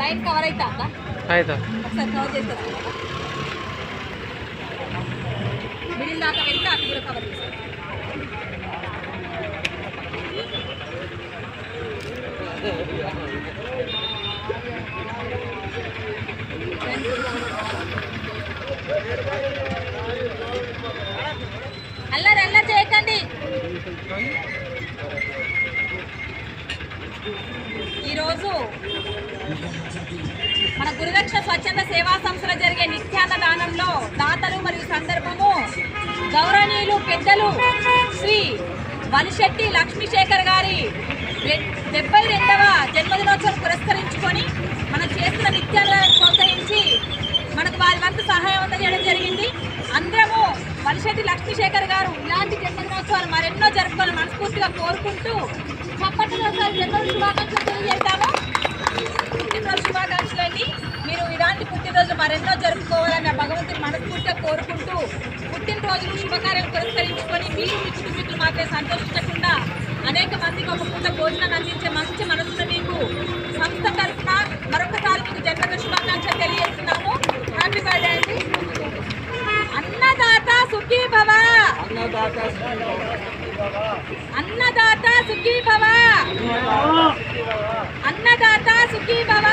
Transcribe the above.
Line cover అయితే అందా అయితే. ఒకసారి కవర్ చేస్తారు మిడిల్ దాకా వెళ్తే అటు కూడా కవర్ చేస్తారు అల్లరి అల్లరి చేయకండి. ఈరోజు స్వచ్ఛంద సేవా సంస్థలు జరిగే నిత్యాన్న దానంలో దాతలు మరియు సందర్భము గౌరవనీయులు పెద్దలు శ్రీ వనిశెట్టి లక్ష్మీశేఖర్ గారి డెబ్బై రెండవ జన్మదినోత్సవం పురస్కరించుకొని మనం చేస్తున్న నిత్యాలను ప్రోత్సహించి మనకు వారి వంతు సహాయం అందజేయడం జరిగింది. అందరము వనిశెట్టి లక్ష్మీశేఖర్ గారు ఇలాంటి జన్మదినోత్సవాలు మరెన్నో జరుపుకోవాలని మనస్ఫూర్తిగా కోరుకుంటూ చప్పటి జన్మదిన శుభాకాంక్షలు తెలియజేస్తాము పుట్టినరోజు శుభాకాంక్షలు అండి మీరు ఇలాంటి పుట్టినరోజు మరెన్నో జరుపుకోవాలని భగవంతుని మనస్ఫూర్తిగా కోరుకుంటూ పుట్టినరోజులు శుభకార్యాలు పురస్కరించుకొని మీరు మీ కుటుంబీకులు మాత్రమే సంతోషించకుండా అనేక మందికి ఒక పూట భోజనాన్ని అందించే మంచి మనసున్న మీకు సంస్థ తరఫున మరొకసారి మీకు జన్మదిన శుభాకాంక్షలు తెలియజేస్తున్నాము. హ్యాపీ బర్త్డే అండి. అన్నదాత సుఖీ భవ. అన్నదాత సుఖీ భవ. అన్నదాత సుఖీ భవ.